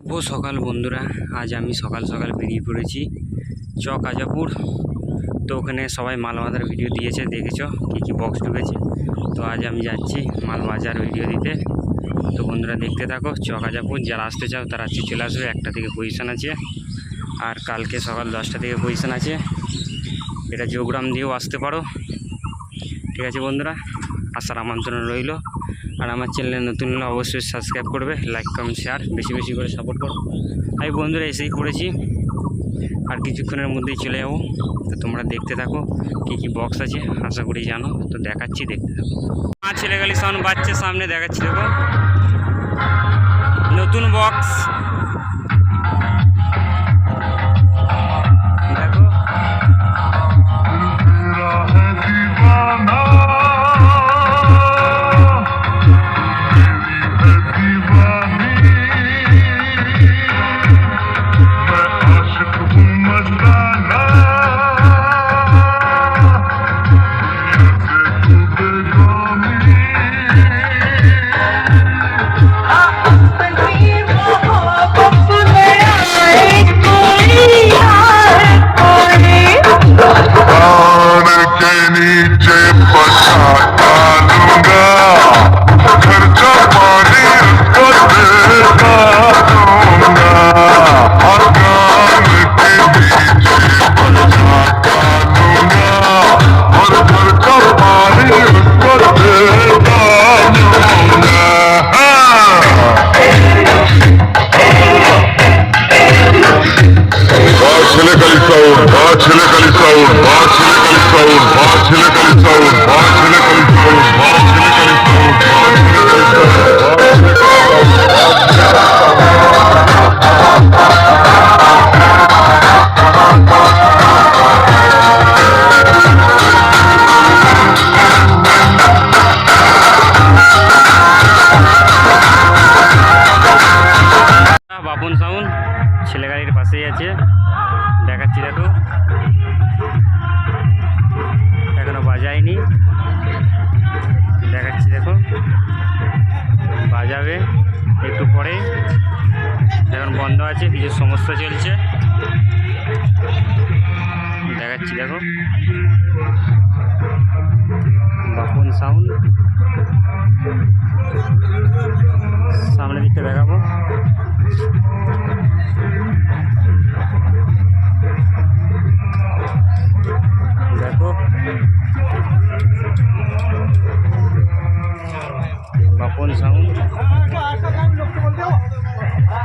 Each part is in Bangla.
শুভ সকাল বন্ধুরা, আজ আমি সকাল সকাল বেরিয়ে পড়েছি চক আজাপুর। তো ওখানে সবাই মাল বাঁধার ভিডিও দিয়েছে, দেখেছ কী কী বক্স ঢুকেছে? তো আজ আমি যাচ্ছি মাল বাজার ভিডিও দিতে। তো বন্ধুরা দেখতে থাকো, চক আজাপুর, যারা আসতে চাও তারা আজকে চলে আসবে, একটা থেকে পজিশন আছে। আর কালকে সকাল দশটা থেকে পজিশন আছে। এটা যোগগ্রাম দিয়েও আসতে পারো। ঠিক আছে বন্ধুরা, আসার আমন্ত্রণ রইল। আর আমার চ্যানেলে নতুন হলে অবশ্যই সাবস্ক্রাইব করবে লাইক কমেন্ট শেয়ার বেশি বেশি করে সাপোর্ট করো। আমি বন্ধুরা, এসেই করেছি। আর কিছুক্ষণের মধ্যেই চলে যাব। তো তোমরা দেখতে থাকো, কী কী বক্স আছে, আশা করি জানো। তো দেখাচ্ছি, দেখতে থাকো। আমার ছেলে গেলি সাউন্ড বাচ্চা সামনে দেখাচ্ছি, দেখো। নতুন বক্স আছে। দেখাচ্ছি দেখো এখনও বাজায়নি। দেখাচ্ছি দেখো। বাজাবে একটু পরে। এখন বন্ধ আছে, কিছু সমস্যা চলছে। দেখাচ্ছি দেখো। বাপন সাউন্ড সামনের দিকটা দেখাবো। বাপন সাউন্ড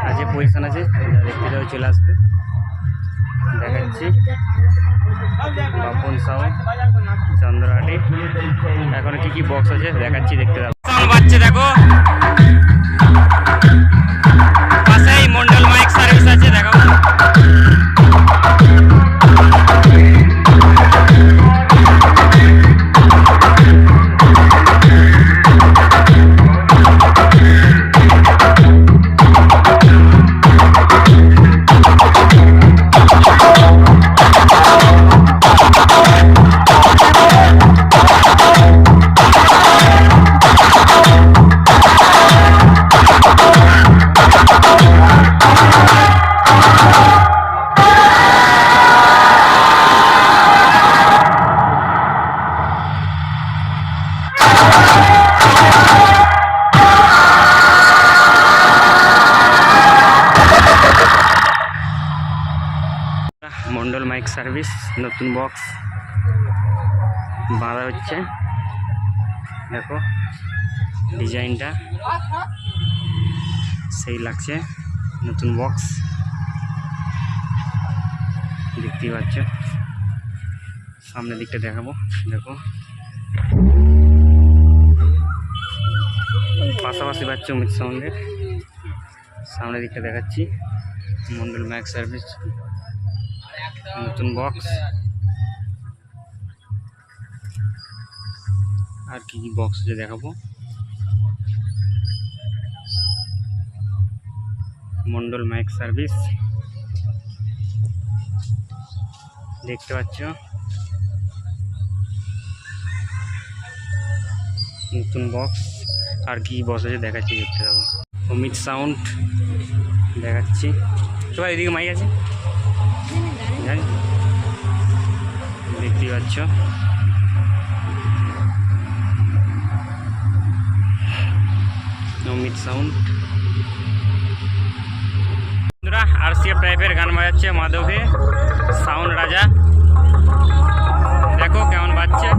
আছে পজিশন আছে দেখতে চলে আসবে। দেখাচ্ছি। বাপন সাউন্ড চন্দ্রহাটি। এখন কি কি বক্স আছে, দেখাচ্ছি, দেখতে যাব বাচ্চা দেখো। নতুন বক্স বাঁধা হচ্ছে। দেখো ডিজাইনটা সেই লাগছে, নতুন বক্স দেখতেই পাচ্ছ। সামনের দিকটা দেখাবো, দেখো। পাশাপাশি পাচ্ছ অমিত সাউন্ডের সামনের দিকটা দেখাচ্ছি। মন্ডল ম্যাক সার্ভিস নতুন বক্স আর কি কি বক্স আছে দেখাবো? মন্ডল মাইক সার্ভিস দেখতে পাচ্ছ? নতুন বক্স আর কি বক্স আছে দেখাচ্ছি, দেখতে পাবো। অমিত সাউন্ড দেখাচ্ছি। সবাই এদিকে মাইক আছে? জানি দেখতেই পাচ্ছ। অমিত সাউন্ড। বন্ধুরা আর সি এফ টাইপের গান বাজাচ্ছে মাধবে। সাউন্ড রাজা। দেখো কেমন বাজছে।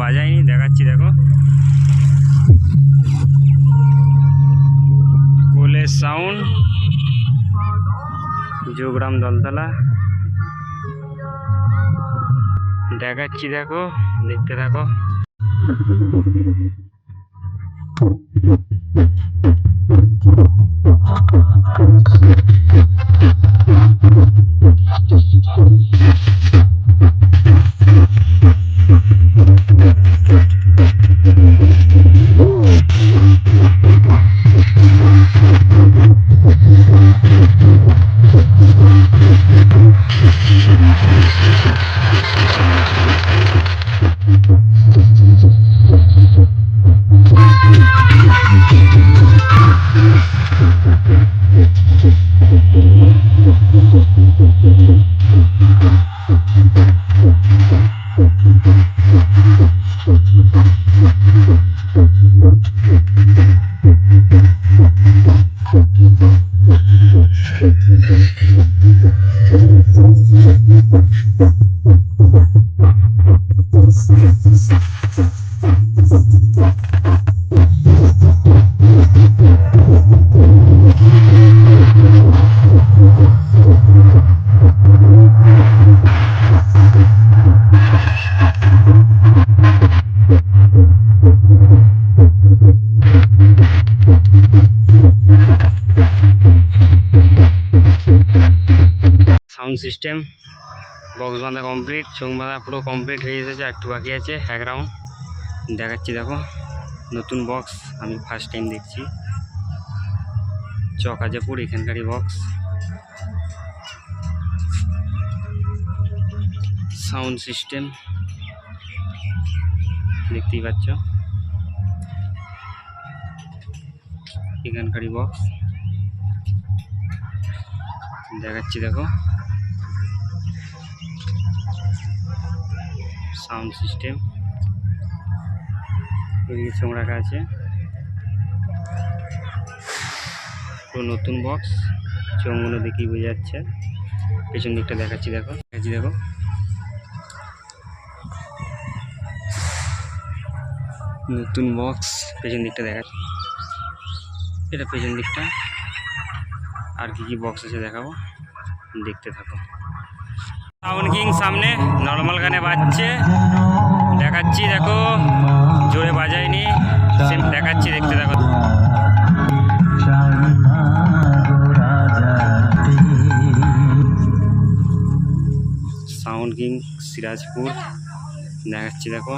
বাজায়নি দেখাচ্ছি দেখো। কোলে সাউন্ড যোগরাম দলতলা। দেখাচ্ছি দেখো দেখতে থাকো। সাউন্ড সিস্টেম বক্স বাঁধা কমপ্লিট চোখ বাঁধা পুরো কমপ্লিট হয়ে এসেছে একটু বাকি আছে, এক রাউন্ড দেখাচ্ছি, দেখো, নতুন বক্স আমি ফার্স্ট টাইম দেখছি। চকাজাপুর এখানকারই বক্স সাউন্ড সিস্টেম দেখতেই পাচ্ছ। এখানকারই বক্স দেখাচ্ছি, দেখো। Sound system. এদিকে চোখ রাখা আছে। পুরো নতুন বক্স। চোখগুলো দেখেই বোঝা যাচ্ছে। পেছন দিকটা দেখাচ্ছি, দেখো। দেখাচ্ছি, দেখো। নতুন বক্স পেছন দিকটা দেখাচ্ছি। এটা পেছন দিকটা। আর কি কি বক্স আছে দেখাবো? দেখতে থাকো। সাউন্ড কিং সামনে নর্মাল গানে বাজছে। দেখাচ্ছি, দেখো, জোরে বাজায়নি। দেখাচ্ছি, দেখতে দেখো। Sound king Sirajpur. দেখাচ্ছি, দেখো।